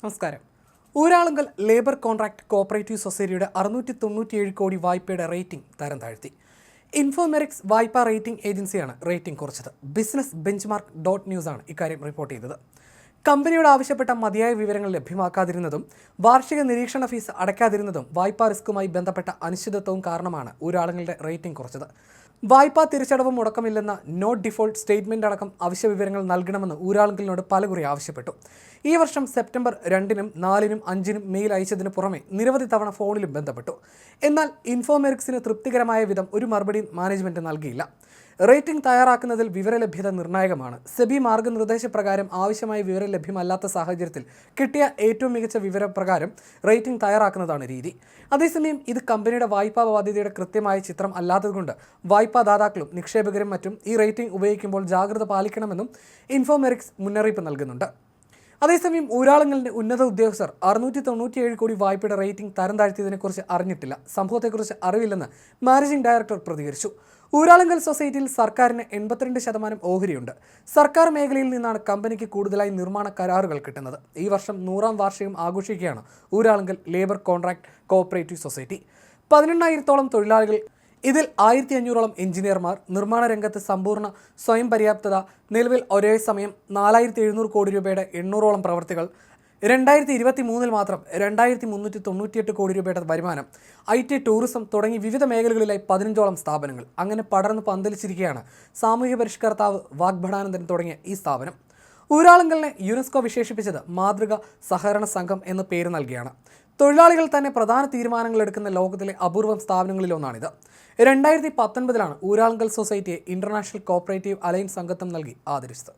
നമസ്കാരം. Uralungal labour contract cooperative സൊസൈറ്റിയുടെ അറുന്നൂറ്റി തൊണ്ണൂറ്റിയേഴ് കോടി വായ്പയുടെ റേറ്റിംഗ് തരം താഴ്ത്തി. ഇൻഫോമെറിക്സ് വായ്പാ റേറ്റിംഗ് ഏജൻസിയാണ് റേറ്റിംഗ് കുറച്ചത്. ബിസിനസ് ബെഞ്ച്മാർക്ക് ഡോട്ട് ന്യൂസാണ് ഇക്കാര്യം റിപ്പോർട്ട് ചെയ്തത്. കമ്പനിയോട് ആവശ്യപ്പെട്ട മതിയായ വിവരങ്ങൾ ലഭ്യമാക്കാതിരുന്നതും വാർഷിക നിരീക്ഷണ ഫീസ് അടയ്ക്കാതിരുന്നതും വായ്പാ റിസ്ക്കുമായി ബന്ധപ്പെട്ട അനിശ്ചിതത്വവും കാരണമാണ് ഊരാളുകളുടെ റേറ്റിംഗ് കുറച്ചത്. വായ്പാ തിരിച്ചടവ് മുടക്കമില്ലെന്ന നോട്ട് ഡിഫോൾട്ട് സ്റ്റേറ്റ്മെന്റ് അടക്കം ആവശ്യ വിവരങ്ങൾ നൽകണമെന്ന് ഊരാളുകളിനോട് പലകുറി ആവശ്യപ്പെട്ടു. ഈ വർഷം സെപ്റ്റംബർ രണ്ടിനും നാലിനും അഞ്ചിനും മെയിൽ അയച്ചതിന് പുറമെ നിരവധി തവണ ഫോണിലും ബന്ധപ്പെട്ടു. എന്നാൽ ഇൻഫോമെറിക്സിന് തൃപ്തികരമായ വിധം ഒരു മറുപടിയും മാനേജ്മെന്റ് നൽകിയില്ല. റേറ്റിംഗ് തയ്യാറാക്കുന്നതിൽ വിവരലഭ്യത നിർണായകമാണ്. സെബി മാർഗനിർദ്ദേശപ്രകാരം ആവശ്യമായ വിവരം ലഭ്യമല്ലാത്ത സാഹചര്യത്തിൽ കിട്ടിയ ഏറ്റവും മികച്ച വിവരപ്രകാരം റേറ്റിംഗ് തയ്യാറാക്കുന്നതാണ് രീതി. അതേസമയം ഇത് കമ്പനിയുടെ വായ്പാ ബാധ്യതയുടെ കൃത്യമായ ചിത്രം അല്ലാത്തതുകൊണ്ട് വായ്പാ ദാതാക്കളും നിക്ഷേപകരും മറ്റും ഈ റേറ്റിംഗ് ഉപയോഗിക്കുമ്പോൾ ജാഗ്രത പാലിക്കണമെന്നും ഇൻഫോമെറിക്സ് മുന്നറിയിപ്പ് നൽകുന്നുണ്ട്. അതേസമയം ഊരാളുങ്ങളുടെ ഉന്നത ഉദ്യോഗസ്ഥർ അറുന്നൂറ്റി തൊണ്ണൂറ്റിയേഴ് കോടി വായ്പയുടെ റേറ്റിംഗ് തരം താഴ്ത്തിയതിനെക്കുറിച്ച് അറിഞ്ഞിട്ടില്ല. സംഭവത്തെക്കുറിച്ച് അറിവില്ലെന്ന് മാനേജിംഗ് ഡയറക്ടർ പ്രതികരിച്ചു. ഊരാളുങ്കൽ സൊസൈറ്റിയിൽ സർക്കാരിന് എൺപത്തിരണ്ട് ശതമാനം ഓഹരിയുണ്ട്. സർക്കാർ മേഖലയിൽ നിന്നാണ് കമ്പനിക്ക് കൂടുതലായി നിർമ്മാണ കരാറുകൾ കിട്ടുന്നത്. ഈ വർഷം നൂറാം വാർഷികം ആഘോഷിക്കുകയാണ് Uralungal labour contract cooperative society. പതിനെണ്ണായിരത്തോളം തൊഴിലാളികൾ ഇതിൽ ആയിരത്തി അഞ്ഞൂറോളം എഞ്ചിനീയർമാർ നിർമ്മാണ രംഗത്ത് സമ്പൂർണ സ്വയം പര്യാപ്തത നിലവിൽ ഒരേ സമയം നാലായിരത്തി എഴുന്നൂറ് കോടി രൂപയുടെ എണ്ണൂറോളം പ്രവർത്തികൾ രണ്ടായിരത്തി ഇരുപത്തി മൂന്നിൽ മാത്രം രണ്ടായിരത്തി മുന്നൂറ്റി തൊണ്ണൂറ്റിയെട്ട് കോടി രൂപയുടെ വരുമാനം ഐ ടി ടൂറിസം തുടങ്ങി വിവിധ മേഖലകളിലായി പതിനഞ്ചോളം സ്ഥാപനങ്ങൾ. അങ്ങനെ പടർന്ന് പന്തലിച്ചിരിക്കുകയാണ് സാമൂഹ്യ പരിഷ്കർത്താവ് വാഗ്ഭടാനന്ദൻ തുടങ്ങിയ ഈ സ്ഥാപനം. ഊരാളുങ്കലിനെ യുനെസ്കോ വിശേഷിപ്പിച്ചത് മാതൃക സഹകരണ സംഘം എന്ന പേര് നൽകിയാണ്. തൊഴിലാളികൾ തന്നെ പ്രധാന തീരുമാനങ്ങൾ എടുക്കുന്ന ലോകത്തിലെ അപൂർവം സ്ഥാപനങ്ങളിലൊന്നാണിത് രണ്ടായിരത്തി പത്തൊൻപതിലാണ് ഊരാളുങ്കൽ സൊസൈറ്റിയെ ഇന്റർനാഷണൽ കോപ്പറേറ്റീവ് അലയൻസ് അംഗത്വം നൽകി ആദരിച്ചത്.